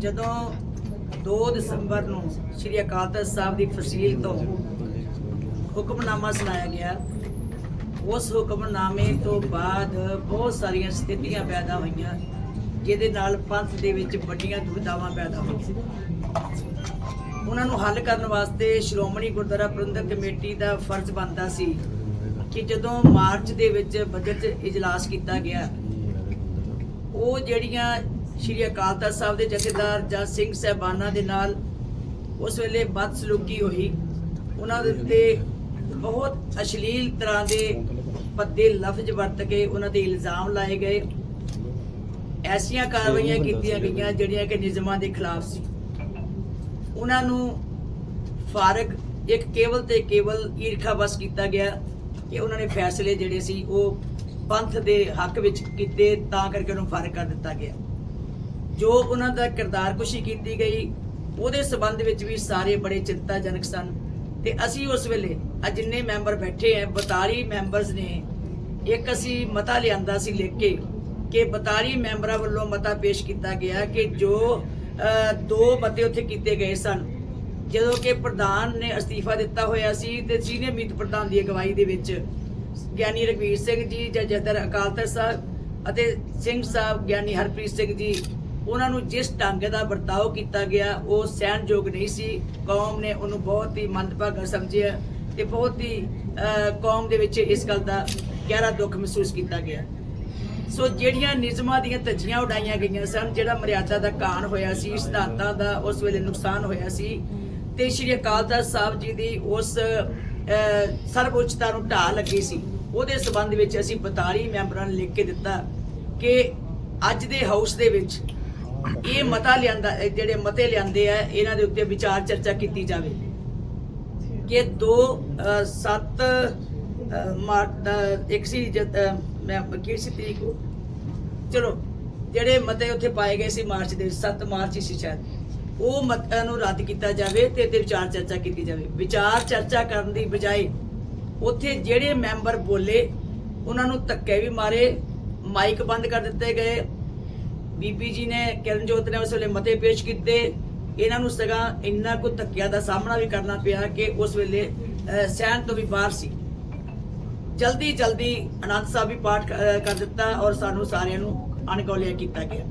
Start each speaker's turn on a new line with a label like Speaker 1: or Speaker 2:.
Speaker 1: ਜਦੋਂ 2 ਦਸੰਬਰ ਨੂੰ ਸ੍ਰੀ ਅਕਾਲ ਤਖਤ ਸਾਹਿਬ ਦੀ ਫਸੀਲ ਤੋਂ ਹੁਕਮਨਾਮਾ ਸੁਣਾਇਆ ਗਿਆ, ਉਸ ਹੁਕਮਨਾਮੇ ਤੋਂ ਬਾਅਦ ਬਹੁਤ ਸਾਰੀਆਂ ਸਥਿਤੀਆਂ ਪੈਦਾ ਹੋਈਆਂ, ਜਿਹਦੇ ਨਾਲ ਪੰਥ ਦੇ ਵਿੱਚ ਵੱਡੀਆਂ ਦੁਵਿਧਾਵਾਂ ਪੈਦਾ ਹੋਈਆਂ। ਉਹਨਾਂ ਨੂੰ ਹੱਲ ਕਰਨ ਵਾਸਤੇ ਸ਼੍ਰੋਮਣੀ ਗੁਰਦੁਆਰਾ ਪ੍ਰਬੰਧਕ ਕਮੇਟੀ ਦਾ ਫਰਜ਼ ਬਣਦਾ ਸੀ ਕਿ ਜਦੋਂ ਮਾਰਚ ਦੇ ਵਿੱਚ ਬਜਟ ਇਜਲਾਸ ਕੀਤਾ ਗਿਆ, ਉਹ ਜਿਹੜੀਆਂ ਸ਼੍ਰੀ ਅਕਾਲ ਤਖਤ ਸਾਹਿਬ ਦੇ ਜਥੇਦਾਰ ਜਾਂ ਸਿੰਘ ਸਹਿਬਾਨਾਂ ਦੇ ਨਾਲ ਉਸ ਵੇਲੇ ਬਦਸਲੂਕੀ ਹੋਈ। ਉਹਨਾਂ ਦੇ ਉੱਤੇ ਬਹੁਤ ਅਸ਼ਲੀਲ ਤਰ੍ਹਾਂ ਦੇ ਪੱਦੇ ਲਫ਼ਜ਼ ਵਰਤ ਕੇ ਉਹਨਾਂ ਤੇ ਇਲਜ਼ਾਮ ਲਾਏ ਗਏ। ਐਸੀਆਂ ਕਾਰਵਾਈਆਂ ਕੀਤੀਆਂ ਗਈਆਂ ਜਿਹੜੀਆਂ ਕਿ ਨਿਯਮਾਂ ਦੇ ਖਿਲਾਫ ਸੀ। ਉਹਨਾਂ ਨੂੰ ਫਾਰਗ ਇੱਕ ਕੇਵਲ ਤੇ ਕੇਵਲ ਈਰਖਾ ਬਸ ਕੀਤਾ ਗਿਆ ਕਿ ਉਹਨਾਂ ਨੇ ਫੈਸਲੇ ਜਿਹੜੇ ਸੀ ਉਹ ਪੰਥ ਦੇ ਹੱਕ ਵਿੱਚ ਕੀਤੇ ਤਾਂ ਕਰਕੇ ਉਹਨੂੰ ਫਾਰਗ ਕਰ ਦਿੱਤਾ ਗਿਆ। ਜੋ ਉਹਨਾਂ ਦਾ ਕਿਰਦਾਰ ਕੁਸ਼ੀ ਕੀਤੀ ਗਈ, ਉਹਦੇ ਸਬੰਧ ਵਿੱਚ ਵੀ ਸਾਰੇ ਬੜੇ ਚਿੰਤਾਜਨਕ ਸਨ। ਤੇ ਅਸੀਂ ਉਸ ਵੇਲੇ ਆ ਜਿੰਨੇ ਮੈਂਬਰ ਬੈਠੇ ਆ 42 ਮੈਂਬਰਸ ਨੇ, ਇੱਕ ਅਸੀਂ ਮਤਾ ਲਿਆਂਦਾ ਸੀ ਲਿਖ ਕੇ ਕਿ 42 ਮੈਂਬਰਾਂ ਵੱਲੋਂ ਮਤਾ ਪੇਸ਼ ਕੀਤਾ ਗਿਆ ਕਿ ਜੋ ਦੋ ਮਤੇ ਉੱਥੇ ਕੀਤੇ ਗਏ ਸਨ। ਜਦੋਂ ਕਿ ਪ੍ਰਧਾਨ ਨੇ ਅਸਤੀਫਾ ਦਿੱਤਾ ਹੋਇਆ ਸੀ ਤੇ ਸੀਨੀਅਰ ਮੀਤ ਪ੍ਰਧਾਨ ਦੀ ਅਗਵਾਈ ਦੇ ਵਿੱਚ ਗਿਆਨੀ ਰਘਵੀਰ ਸਿੰਘ ਜੀ ਜਾਂ ਜਦਰ ਅਕਾਲ ਤਖਤ ਸਾਹਿਬ ਅਤੇ ਸਿੰਘ ਸਾਹਿਬ ਗਿਆਨੀ ਹਰਪ੍ਰੀਤ ਸਿੰਘ ਜੀ ਉਹਨਾਂ ਨੂੰ ਜਿਸ ਢੰਗ ਦਾ ਵਰਤਾਓ ਕੀਤਾ ਗਿਆ, ਉਹ ਸਹਿਣਯੋਗ ਨਹੀਂ ਸੀ। ਕੌਮ ਨੇ ਉਹਨੂੰ ਬਹੁਤ ਹੀ ਮੰਦਭਾਗਾ ਸਮਝਿਆ ਤੇ ਬਹੁਤ ਹੀ ਕੌਮ ਦੇ ਵਿੱਚ ਇਸ ਗੱਲ ਦਾ ਗਹਿਰਾ ਦੁੱਖ ਮਹਿਸੂਸ ਕੀਤਾ ਗਿਆ। ਸੋ ਜਿਹੜੀਆਂ ਨਿਯਮਾਂ ਦੀਆਂ ਧੱਜੀਆਂ ਉਡਾਈਆਂ ਗਈਆਂ ਸਨ, ਜਿਹੜਾ ਮਰਿਆਦਾ ਦਾ ਕਾਣ ਹੋਇਆ ਸੀ, ਸਿਧਾਂਤਾਂ ਦਾ ਉਸ ਵੇਲੇ ਨੁਕਸਾਨ ਹੋਇਆ ਸੀ ਤੇ ਸ਼੍ਰੀ ਅਕਾਲ ਤਖਤ ਸਾਹਿਬ ਜੀ ਦੀ ਉਸ ਸਰਵਉੱਚਤਾ ਨੂੰ ਢਾਹ ਲੱਗੀ ਸੀ। ਉਹਦੇ ਸਬੰਧ ਵਿੱਚ ਅਸੀਂ 42 ਮੈਂਬਰਾਂ ਨੇ ਲਿਖ ਕੇ ਦਿੱਤਾ ਕਿ ਅੱਜ ਦੇ ਹਾਊਸ ਦੇ ਵਿੱਚ ਇਹ ਮਤਾ ਲਿਆਂਦਾ ਜਿਹੜੇ ਮਤੇ ਲਿਆਂਦੇ ਆ, ਇਹਨਾਂ ਦੇ ਉੱਤੇ ਵਿਚਾਰ ਚਰਚਾ ਕੀਤੀ ਜਾਵੇ। ਕਿ 2 7 ਮਾਰਚ ਦਾ ਸੀ ਮੈਂ ਕਿਹੜੀ ਸੀ ਤਰੀਕ ਚਲੋ, ਜਿਹੜੇ ਮਤੇ ਉੱਥੇ ਪਾਏ ਗਏ ਸੀ ਮਾਰਚ ਦੇ 7 ਮਾਰਚ ਸੀ ਸ਼ਾਇਦ। ਉਹ ਮਤਾਂ ਨੂੰ ਰੱਦ ਕੀਤਾ ਜਾਵੇ ਤੇ ਤੇ ਵਿਚਾਰ ਚਰਚਾ ਕੀਤੀ ਜਾਵੇ। ਵਿਚਾਰ ਚਰਚਾ ਕਰਨ ਦੀ ਬਜਾਏ ਉੱਥੇ ਜਿਹੜੇ ਮੈਂਬਰ ਬੋਲੇ, ਉਹਨਾਂ ਨੂੰ ਧੱਕੇ ਵੀ ਮਾਰੇ, ਮਾਈਕ ਬੰਦ ਕਰ ਦਿੱਤੇ ਗਏ ਬੀਬੀ ਜੀ ਨੇ ਕਿਰਨਜੋਤ ਨੇ ਉਸ ਵੇਲੇ ਮਤੇ ਪੇਸ਼ ਕੀਤੇ। ਇਹਨਾਂ ਨੂੰ ਸਗਾ ਇੰਨਾ ਕੁ ਧੱਕਿਆਂ ਦਾ ਸਾਹਮਣਾ ਵੀ ਕਰਨਾ ਪਿਆ ਕਿ ਉਸ ਵੇਲੇ ਅਹ, ਸਹਿਣ ਤੋਂ ਵੀ ਬਾਹਰ ਸੀ। ਜਲਦੀ ਜਲਦੀ ਆਨੰਦ ਸਾਹਿਬ ਵੀ ਪਾਠ ਕਰ ਦਿੱਤਾ ਔਰ ਸਾਨੂੰ ਸਾਰਿਆਂ ਨੂੰ ਅਣਗੌਲਿਆ ਕੀਤਾ ਗਿਆ।